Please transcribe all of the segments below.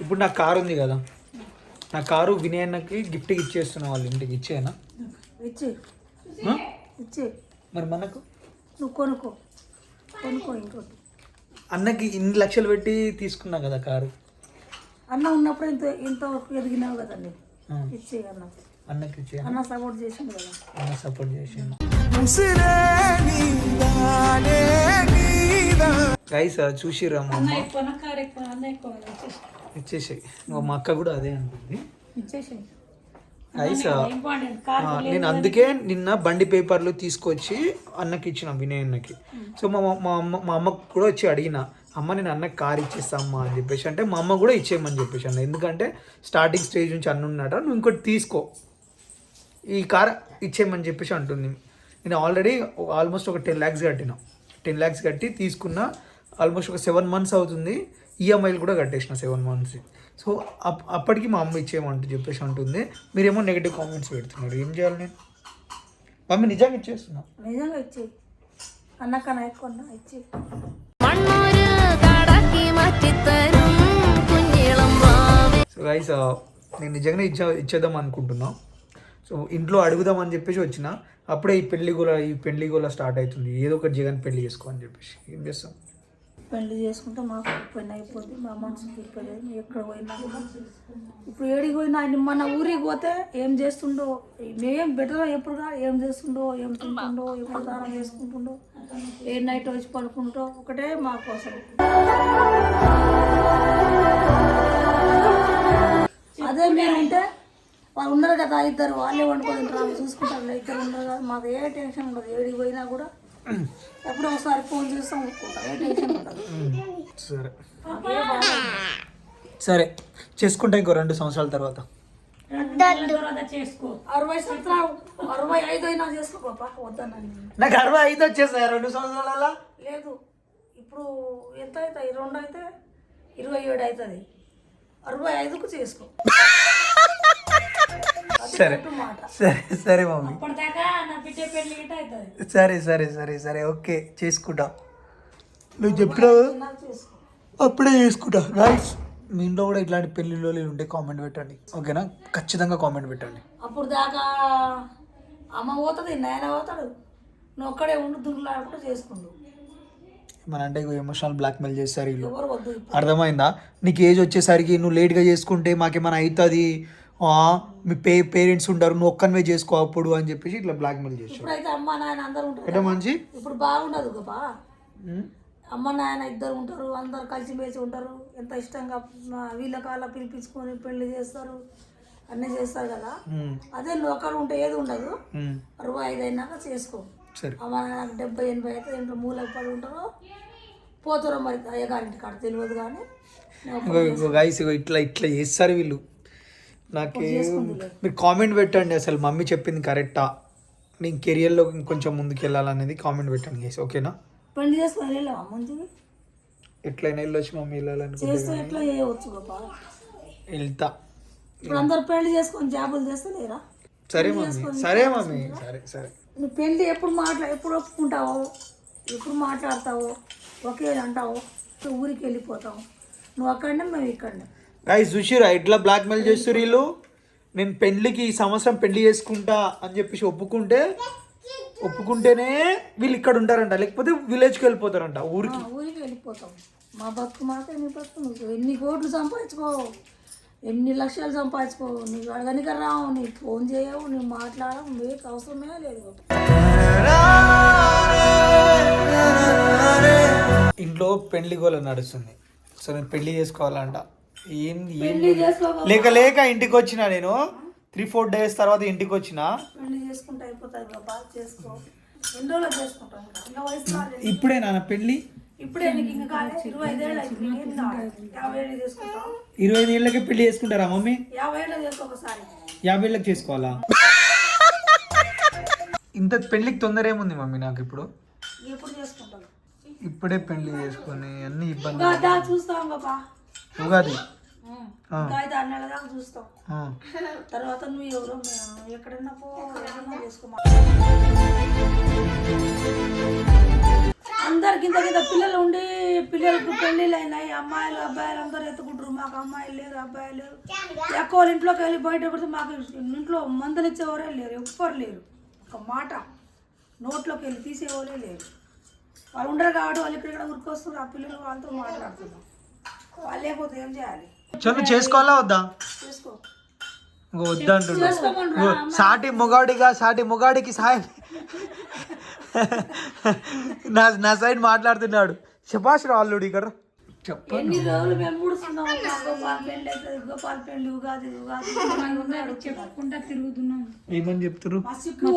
ఇప్పుడు నా కారు ఉంది కదా. నా కారు వినయన్నకి గిఫ్ట్కి ఇచ్చేస్తున్నా వాళ్ళ ఇంటికి ఇచ్చేనా ఇచ్చి? ఇచ్చి. మరి మనకు? నువ్వు కొనుక్కో. కొనుక్కో ఇంకోటి. అన్నకి ఇన్ని లక్షలు పెట్టి తీసుకున్నా కదా కారు. అన్న ఉన్నప్పుడు ఇంత ఇంతవరకు ఎదిగినావు కదండి ఇచ్చి అన్న. అన్నకి ఇచ్చే అన్న. సపోర్ట్ చేసిండు కదా. అన్న సపోర్ట్ చేసిండు గైస్ చూసిరా అమ్మ? ఎక్కువ కారు ఎక్కువ అన్న ఎక్కువ ఇచ్చేసాయి. మా అక్క కూడా అదే అంటుంది. నేను అందుకే నిన్న బండి పేపర్లు తీసుకొచ్చి అన్నకి ఇచ్చిన వినయ్ అన్నకి. సో మా మా అమ్మ మా అమ్మకు కూడా వచ్చి అడిగిన అమ్మ నేను అన్నకి కార్ ఇచ్చేస్తామ్మా అని చెప్పేసి. అంటే మా అమ్మ కూడా ఇచ్చేయమని చెప్పేసి అన్న. ఎందుకంటే స్టార్టింగ్ స్టేజ్ నుంచి అన్న నువ్వు ఇంకోటి తీసుకో. ఈ కార్ ఇచ్చేయమని చెప్పేసి అంటుంది. నేను ఆల్రెడీ ఆల్మోస్ట్ ఒక టెన్ ల్యాక్స్ కట్టిన. టెన్ ల్యాక్స్ కట్టి తీసుకున్న ఆల్మోస్ట్ ఒక సెవెన్ మంత్స్ అవుతుంది. ఈఎంఐలు కూడా కట్టేసిన సెవెన్ మంత్స్ సో అప్పటికి మా అమ్మ ఇచ్చేయమంట చెప్పేసి అంటుంది. మీరేమో నెగిటివ్ కామెంట్స్ పెడుతున్నారు. ఏం చేయాలి నేను? మమ్మీ నిజంగా ఇచ్చేస్తున్నా? నిజంగా అన్నకన్నా సో గైస్ నేను నిజంగానే ఇచ్చే ఇచ్చేద్దాం అనుకుంటున్నా. సో ఇంట్లో అడుగుదాం అని చెప్పేసి వచ్చిన అప్పుడే ఈ పెళ్ళి గోళ ఈ పెళ్ళి గోళ స్టార్ట్ అవుతుంది. ఏదో ఒకటి జగన్ పెళ్ళి చేసుకో అని చెప్పేసి. ఏం చేస్తాం? పెళ్ళి చేసుకుంటే మాకు పని అయిపోద్ది మా మనసుకి ఇప్పలేదు ఎక్కడ పోయినా ఇప్పుడు ఏడికి పోయినా ఆయన మన ఊరికి పోతే ఏం చేస్తుండో మేం బెటర్ ఎప్పుడుగా ఏం చేస్తుండో ఏం తింటుండో ఎప్పుడు దానం చేసుకుంటుండో ఏ నైట్ వచ్చి పడుకుంటో ఒకటే మా కోసం. అదే మేమంటే వాళ్ళు ఉన్నారు కదా ఇద్దరు వాళ్ళే వండుకొని తింటారు చూసుకుంటారు ఇద్దరు ఉన్నారు కదా మాకు ఏ టెన్షన్ ఉండదు ఏడికి పోయినా కూడా ఎప్పుడో ఒకసారి ఫోన్ చేస్తాం సరే. సరే చేసుకుంటా ఇంకో రెండు సంవత్సరాల తర్వాత. అరవై సంవత్సరాలు అరవై ఐదు అయినా చేసుకో పాప వద్దన్నాను నాకు అరవై ఐదు వచ్చేసాయి రెండు సంవత్సరాల లేదు ఇప్పుడు ఎంత అవుతాయి? రెండు అయితే ఇరవై ఏడు అవుతుంది. అరవై ఐదుకు చేసుకో. సరే. సరే సరే మమ్మీ. సరే సరే సరే సరే ఓకే చేసుకుంటా. నువ్వు చెప్పినావు? అప్పుడే చేసుకుంటా. గాయస్ మీ ఇంట్లో కూడా ఇట్లాంటి పెళ్ళిళ్ళు ఉంటే కామెంట్ పెట్టండి. ఓకేనా? ఖచ్చితంగా కామెంట్ పెట్టండి. అప్పుడు దాకా అమ్మ పోతుంది నాయన పోతాడు. నువ్వు ఒక్కడే ఉండు దుర్లాడుకుంటూ చేసుకుండు. మన అంటే ఎమోషనల్ బ్లాక్మెయిల్ చేస్తారు వీళ్ళు. అర్థమైందా? నీకు ఏజ్ వచ్చేసరికి నువ్వు లేట్గా చేసుకుంటే మాకేమైనా అవుతుంది? మీ పే పేరెంట్స్ ఉంటారు నువ్వు ఒక్కనివే చేసుకో అప్పుడు అని చెప్పేసి ఇట్లా బ్లాక్మెయిల్ చేస్తారు ఇప్పుడైతే అమ్మ నాయన అందరు ఉంటారు ఎట్లా మంచి? ఇప్పుడు బాగుండదు గొప్ప అమ్మ నాయన ఇద్దరు ఉంటారు అందరు కలిసిమెలిసి ఉంటారు. ఎంత ఇష్టంగా వీళ్ళ కాళ్ళ పిలిపించుకొని పెళ్ళి చేస్తారు అన్నీ చేస్తారు కదా? అదే అక్కడ ఉంటే ఏది ఉండదు. అరవై ఐదు అయినాక చేసుకో. సరే. అమ్మ నాయన డెబ్బై ఎనభై అయితే ఇంట్లో మూలకు పడి ఉంటారో పోతారో మరి అయ్యగారింటి కాడ తెలియదు కానీ. ఇట్లా ఇట్లా చేస్తారు వీళ్ళు. నాకు మీరు కామెంట్ పెట్టండి అసలు మమ్మీ చెప్పింది కరెక్టా? నేను కెరియర్లో ఇంకొంచెం ముందుకు వెళ్ళాలనేది కామెంట్ పెట్టండి గైస్ ఓకేనా? పెళ్ళి చేసుకొని వెళ్ళావా ముందుకి ఎట్లయినా వెళ్ళొచ్చు మమ్మీ వెళ్ళాలనుకుంటే చేస్తే ఎట్లా చేయవచ్చు గొప్ప వెళ్తా. ఇప్పుడు అందరు పెళ్ళి చేసుకొని జాబులు చేస్తే లేరా సరే మమ్మీ సరే మమ్మీ సరే సరే. నువ్వు పెళ్ళి ఎప్పుడు మాట్లా ఎప్పుడు ఒప్పుకుంటావో ఎప్పుడు మాట్లాడతావో ఒకే అంటావో ఊరికి వెళ్ళిపోతావు నువ్వు అక్కడనే మేము ఇక్కడనే. గైస్ చూసిరా ఎట్లా బ్లాక్మెయిల్ చేస్తారు వీళ్ళు? నేను పెళ్ళికి ఈ సంవత్సరం పెళ్ళి చేసుకుంటా అని చెప్పేసి ఒప్పుకుంటే ఒప్పుకుంటేనే వీళ్ళు ఇక్కడ ఉంటారంట. లేకపోతే విలేజ్కి వెళ్ళిపోతారంట ఊరికి. ఊరికి వెళ్ళిపోతాం. మా బతుకు మాకే నీ బతుకు నువ్వు ఎన్ని కోట్లు సంపాదించుకో ఎన్ని లక్షలు సంపాదించుకో నీకు అడగనిక రావు నీకు ఫోన్ చేయవు నీవు మాట్లాడవు మీకు అవసరమే లేదు. ఇంట్లో పెళ్ళి గోల నడుస్తుంది. సో నేను పెళ్ళి చేసుకోవాలంట. లేక లేక ఇంటికి వచ్చిన నేను? త్రీ ఫోర్ డేస్ తర్వాత ఇంటికి వచ్చిన. ఇప్పుడే నాన్న కాలేదు ఇరవై ఐదు ఏళ్ళకే పెళ్ళి చేసుకుంటారా మమ్మీ? యాభై ఏళ్ళకి చేసుకోవాలా? ఇంత పెళ్ళికి తొందర ఏముంది మమ్మీ నాకు ఇప్పుడు? ఇప్పుడే పెళ్ళి చేసుకొని అన్ని ఇబ్బంది ఉగాది. ఇంకా అయితే అన్ని నెలల దాకా చూస్తాం. ఆ. తర్వాత నువ్వు ఎవరో మేము ఎక్కడన్నా పో చేసుకోమా అందరికి ఇంత కింద పిల్లలు ఉండి పిల్లలకు పెళ్ళిళ్ళు అయినాయి. అమ్మాయిలు అబ్బాయిలు అందరూ ఎత్తుకుంటారు మాకు అమ్మాయిలు లేరు అబ్బాయిలు లేరు. ఎక్కువ వాళ్ళ ఇంట్లోకి వెళ్ళి బయట పడితే మాకు ఇంట్లో మందులు ఇచ్చేవారే లేరు ఎవ్వరు లేరు. ఒక మాట. నోట్లోకి వెళ్ళి తీసేవాళ్ళే లేరు. వాళ్ళు ఉండరు కాబట్టి వాళ్ళు ఇక్కడ ఇక్కడ ఉరికొస్తున్నారు. ఆ పిల్లలు వాళ్ళతో మాట్లాడుతున్నాం వాళ్ళు లేకపోతే ఏం చేయాలి? చలో చేసుకోవాలా వద్దా? వద్దంటున్నా. ఇంకో సాటి మొగాడిగా సాటి మొగాడికి సాయం. నా నా సైడ్ మాట్లాడుతున్నాడు. శభాష్ రా అల్లుడు ఇక్కడ. చెప్ప ఎన్ని రోజులు మేము ముడుస్తున్నాం మా గోపాల్ పెళ్ళి అవుతుంది గోపాల్ పెళ్ళి ఉగాది ఉగాది. చెప్పుకుంటా తిరుగుతున్నాం. ఏమని చెప్తురు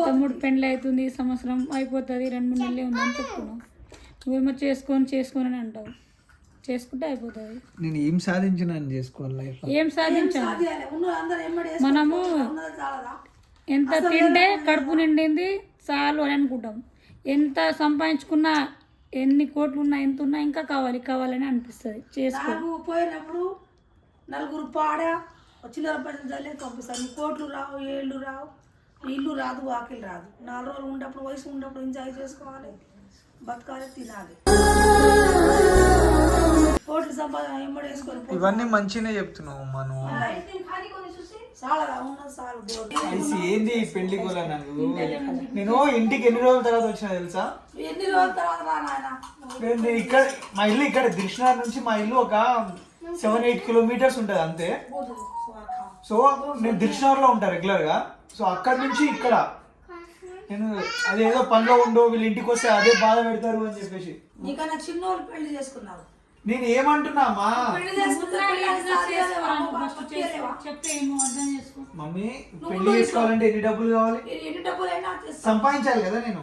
తమ్ముడు పెండ్లి అవుతుంది ఈ సంవత్సరం అయిపోతుంది రెండు మూడు నెలలే ఉందని చెప్పుకున్నాం. నువ్వేమో చేసుకొని చేసుకొని అని అంటావు. చేసుకుంటే అయిపోతుంది. నేను ఏం సాధించిన చేసుకోవాలి లైఫ్ ఏం సాధించాలి? మనము ఎంత తింటే కడుపు నిండింది చాలు అని అనుకుంటాం. ఎంత సంపాదించుకున్నా ఎన్ని కోట్లు ఉన్నా ఎంత ఉన్నా ఇంకా కావాలి కావాలని అనిపిస్తుంది. చేసుకో. పోయినప్పుడు నలుగురు పాడా చిల్లర పైసలు చల్లే పంపిస్తాను కోట్లు రావు ఏళ్ళు రావు ఇల్లు రాదు వాకిలు రాదు. నాలుగు రోజులు ఉన్నప్పుడు వయసు ఉన్నప్పుడు ఎంజాయ్ చేసుకోవాలి. బతకాలి తినాలి. కోట్లు సంపాదన ఎమ్మడి వేసుకొని. ఇవన్నీ మంచిగానే చెప్తున్నావు మనం. ఏంది ఈ పెళ్ళి నాకు నేను ఇంటికి ఎన్ని రోజుల తర్వాత వచ్చినా తెలుసా? ఎన్ని రోజుల తర్వాత రా నాయన? నేను ఇక్కడ మా ఇల్లు ఇక్కడ దిల్షనార్ నుంచి మా ఇల్లు ఒక సెవెన్ ఎయిట్ కిలోమీటర్స్ ఉంటుంది అంతే. సో నేను దిల్షనార్లో ఉంటా రెగ్యులర్గా. సో అక్కడ నుంచి ఇక్కడ. నేను అదేదో పనిలో ఉండో వీళ్ళు ఇంటికి వస్తే అదే బాధ పెడతారు అని చెప్పేసి. నీకన్నా చిన్నోళ్ళు పెళ్ళి చేసుకున్నారు. నేను ఏమంటున్నా మా పెళ్ళి చేసుకుంటే పెళ్ళి సాధ్యాలేవా? బతికేలేవా? చెప్తే ఏమో అర్థం చేసుకో. మమ్మీ పెళ్ళి చేసుకోవాలంటే ఎన్ని డబ్బులు కావాలి? ఎన్ని- ఎన్ని డబ్బులైనా తెస్తా. సంపాదించాలి కదా నేను.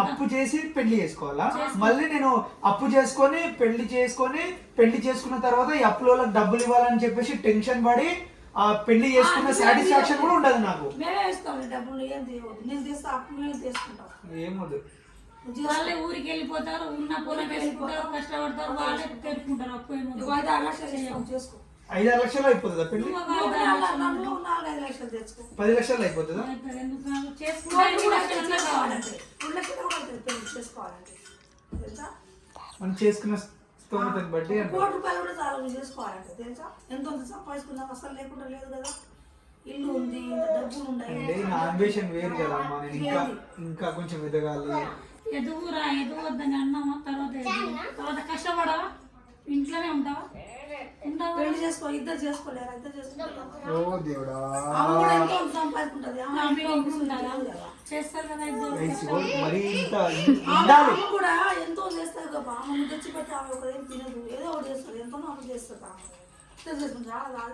అప్పు చేసి పెళ్ళి చేసుకోవాలా? మళ్ళీ నేను అప్పు చేసుకొని పెళ్ళి చేసుకొని పెళ్ళి చేసుకున్న తర్వాత ఈ అప్పుల డబ్బులు ఇవ్వాలని చెప్పేసి టెన్షన్ పడి ఆ పెళ్ళి చేసుకున్న సాటిస్ఫాక్షన్ కూడా ఉండదు నాకు. మేమే ఇస్తాం ఈ డబ్బులు ఏం తీయవద్దు నేను తెస్తా అప్పు మేము తీసుకుంటాం ఏమొద్దు నువ్వు చేసుకో. వాళ్ళే ఊరికి వెళ్ళిపోతారు ఉన్న పొలం వేసుకుంటారు కష్టపడతారు వాళ్ళే అప్పు నువ్వు ఐదు ఆరు లక్షలు చేసుకో, చేసుకో. ఐదు ఆరు లక్షలు అయిపోతుందా పెళ్ళి పది లక్షలు అయిపోతుందా? మనం చేసుకున్న స్తోమతని బట్టి అంటే కోటి రూపాయలు కూడా చాలా చేసుకోవాలంటే తెలుసా? ఎంత అంత సంపాదించుకున్నావు అసలు లేకుండా లేదు కదా. ఇల్లు ఉంది డబ్బులు ఉన్నాయి. నా అంబిషన్ వేరు కదా ఇంకా ఇంకా కొంచెం ఎదగాలి. ఎదుగురా ఎదుగొద్దని అన్నామా తర్వాత. తర్వాత కష్టపడవా? ఇంట్లోనే ఉంటావా? పెళ్ళి చేసుకో ఇద్దరు చేసుకోలేరు? ఇద్దరు చేసుకుంటారు? ఓ దేవుడా. ఆమె కూడా ఎంతో. చేస్తారు కదా ఆమె తెచ్చిపెట్టి ఆమె ఒకరేం తినదు. ఏదో ఒకటి చేస్తుంది ఎంతో ఆమె ఇద్దరు చేసుకుంటారు?